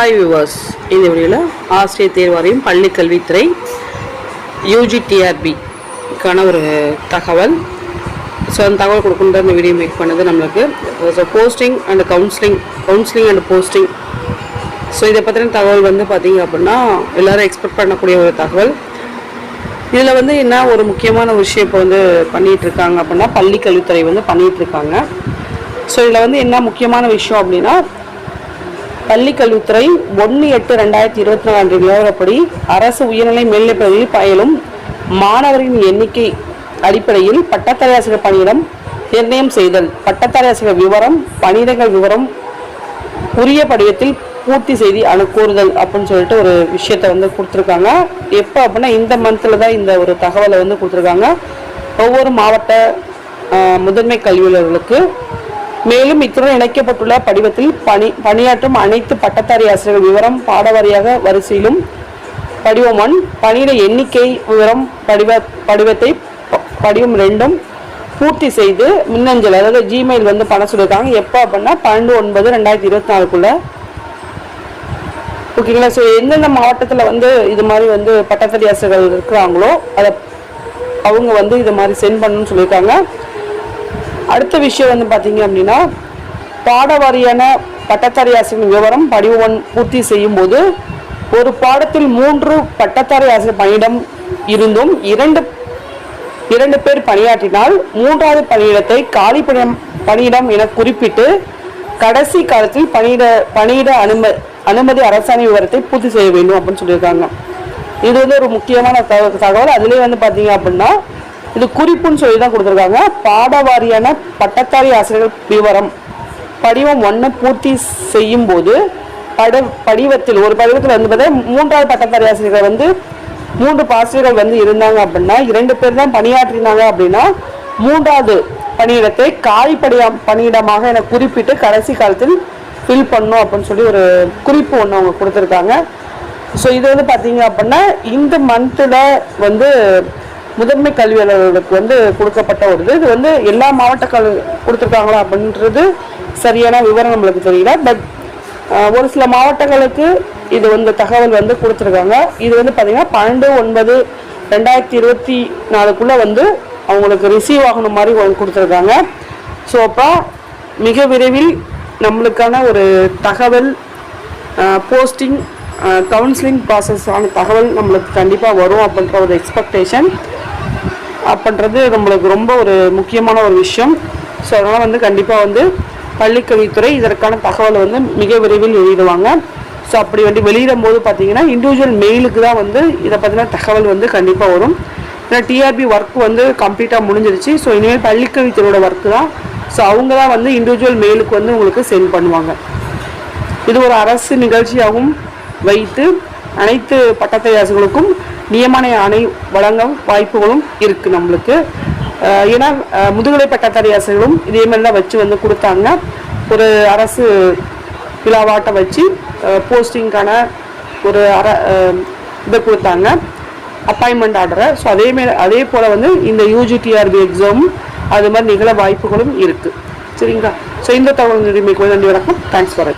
Hi viewers இந்த வீடியோவில் ஆசிரியர் தேர்வாரியம் பள்ளி கல்வித்துறை யூஜிடிஆர்பிக்கான ஒரு தகவல். ஸோ அந்த தகவல் கொடுக்குன்ற அந்த வீடியோ மேக் பண்ணது நம்மளுக்கு. So posting and counselling counselling and posting so இதை பற்றின தகவல் வந்து பார்த்திங்க அப்படின்னா எல்லோரும் எக்ஸ்பெக்ட் பண்ணக்கூடிய ஒரு தகவல். இதில் வந்து என்ன ஒரு முக்கியமான விஷயம் இப்போ வந்து பண்ணிகிட்ருக்காங்க இருக்காங்க அப்படின்னா பள்ளி கல்வித்துறை வந்து பண்ணிகிட்ருக்காங்க இருக்காங்க. ஸோ இதில் வந்து என்ன முக்கியமான விஷயம் அப்படின்னா பள்ளிக்கல்வித்துறை ஒன்று எட்டு ரெண்டாயிரத்தி இருபத்தி நாலு நிலவரப்படி அரசு உயர்நிலை மேல்நிலைப் பள்ளியில் பயிலும் மாணவரின் எண்ணிக்கை அடிப்படையில் பட்டதாரி ஆசிரியர் பணியிடம் நிர்ணயம் செய்தல். பட்டதாரி ஆசிரியர் விவரம் பணியிடங்கள் விவரம் உரிய படிவத்தில் பூர்த்தி செய்தி அனுக்கூறுதல் அப்படின்னு சொல்லிட்டு ஒரு விஷயத்த வந்து கொடுத்துருக்காங்க. எப்போ அப்படின்னா இந்த மந்தில் தான் இந்த ஒரு தகவலை வந்து கொடுத்துருக்காங்க. ஒவ்வொரு மாவட்ட முதன்மை கல்வியாளர்களுக்கு மேலும் இத்துடன் இணைக்கப்பட்டுள்ள படிவத்தில் பணி பணியாற்றும் அனைத்து பட்டதாரி ஆசிரியர்கள் விவரம் பாடவாரியாக வரிசையிலும் படிவம் ஒன் பணியிட எண்ணிக்கை விவரம் படிவ படிவத்தை ப- படிவம் ரெண்டும் பூர்த்தி செய்து மின்னஞ்சல் அதாவது ஜிமெயில் வந்து பண்ண சொல்லியிருக்காங்க. எப்போ அப்படின்னா பன்னெண்டு ஒன்பது ரெண்டாயிரத்தி இருபத்தி நாலுக்குள்ள. ஓகேங்களா ஸோ எந்தெந்த மாவட்டத்தில் வந்து இது மாதிரி வந்து பட்டதாரி ஆசிரியர்கள் இருக்கிறாங்களோ அதை அவங்க வந்து இது மாதிரி சென்ட் பண்ணணும்னு சொல்லியிருக்காங்க. அடுத்த விஷயம் வந்து பார்த்தீங்க அப்படின்னா பாடவாரியான பட்டதாரி ஆசிரியர் விவரம் படிவம் பூர்த்தி செய்யும் போது ஒரு பாடத்தில் மூன்று பட்டதாரி ஆசிரியர் பணியிடம் இருந்தும் இரண்டு இரண்டு பேர் பணியாற்றினால் மூன்றாவது பணியிடத்தை காலி பணியம் பணியிடம் என குறிப்பிட்டு கடைசி காலத்தில் பணியிட பணியிட அனும அனுமதி அரசாணை விவரத்தை பூர்த்தி செய்ய வேண்டும் அப்படின்னு சொல்லியிருக்காங்க. இது வந்து ஒரு முக்கியமான தகவல். அதுலேயே வந்து பார்த்தீங்க அப்படின்னா இது குறிப்புன்னு சொல்லி தான் கொடுத்துருக்காங்க. பாடவாரியான பட்டதாரி ஆசிரியர்கள் விவரம் படிவம் ஒன்று பூர்த்தி செய்யும் போது பட படிவத்தில் ஒரு படிவத்தில் வந்து பார்த்தா மூன்றாவது பட்டதாரி ஆசிரியர்கள் வந்து மூன்று ஆசிரியர்கள் வந்து இருந்தாங்க அப்படின்னா இரண்டு பேர் தான் பணியாற்றினாங்க அப்படின்னா மூன்றாவது பணியிடத்தை காலி பணியிடமாக என குறிப்பிட்டு கடைசி காலத்தில் ஃபில் பண்ணும் அப்படின்னு சொல்லி ஒரு குறிப்பு ஒன்று அவங்க கொடுத்துருக்காங்க. ஸோ இது வந்து பார்த்தீங்க அப்படின்னா இந்த மந்தில் வந்து முதன்மை கல்வியாளர்களுக்கு வந்து கொடுக்கப்பட்ட ஒரு இது. இது வந்து எல்லா மாவட்ட கல் கொடுத்துருக்காங்களா அப்படின்றது சரியான விவரம் நம்மளுக்கு தெரியல. பட் ஒரு சில மாவட்டங்களுக்கு இது வந்து தகவல் வந்து கொடுத்துருக்காங்க. இது வந்து பார்த்தீங்கன்னா பன்னெண்டு ஒன்பது ரெண்டாயிரத்தி இருபத்தி நாலுக்குள்ளே வந்து அவங்களுக்கு ரிசீவ் ஆகணும் மாதிரி கொடுத்துருக்காங்க. ஸோ அப்போ மிக விரைவில் நம்மளுக்கான ஒரு தகவல் போஸ்டிங் கவுன்சிலிங் ப்ராசஸ் ஆன தகவல் நம்மளுக்கு கண்டிப்பாக வரும் அப்படின்ற ஒரு எக்ஸ்பெக்டேஷன் அப்படின்றது நம்மளுக்கு ரொம்ப ஒரு முக்கியமான ஒரு விஷயம். ஸோ அதனால் வந்து கண்டிப்பாக வந்து பள்ளிக்கல்வித்துறை இதற்கான தகவலை வந்து மிக விரைவில் வெளியிடுவாங்க. ஸோ அப்படி வந்து வெளியிடும் போது பார்த்தீங்கன்னா இண்டிவிஜுவல் மெயிலுக்கு தான் வந்து இதை பற்றின தகவல் வந்து கண்டிப்பாக வரும். ஏன்னா டிஆர்பி ஒர்க் வந்து கம்ப்ளீட்டாக முடிஞ்சிருச்சு. ஸோ இனிமேல் பள்ளிக்கல்வித்துறையோட ஒர்க்கு தான். ஸோ அவங்க தான் வந்து இண்டிவிஜுவல் மெயிலுக்கு வந்து உங்களுக்கு சென்ட் பண்ணுவாங்க. இது ஒரு அரசு நிகழ்ச்சியாகவும் வைத்து அனைத்து பட்டத்தை அரசுகளுக்கும் நியமன ஆணை வழங்க வாய்ப்புகளும் இருக்குது நம்மளுக்கு. ஏன்னா முதுகலை பட்டதாரி பட்டத்தரசிகளும் இதே மாதிரி தான் வச்சு வந்து கொடுத்தாங்க. ஒரு அரசு விழாவாட்டை வச்சு போஸ்டிங்கான ஒரு அர இதை கொடுத்தாங்க. அப்பாயின்மெண்ட் ஆர்டரை ஸோ அதேமாரி அதே போல் வந்து இந்த யூஜிடிஆர்பி எக்ஸாமும் அது மாதிரி நிகழ வாய்ப்புகளும் இருக்குது சரிங்களா? ஸோ இந்த தகவல் நன்றி வணக்கம். Thanks for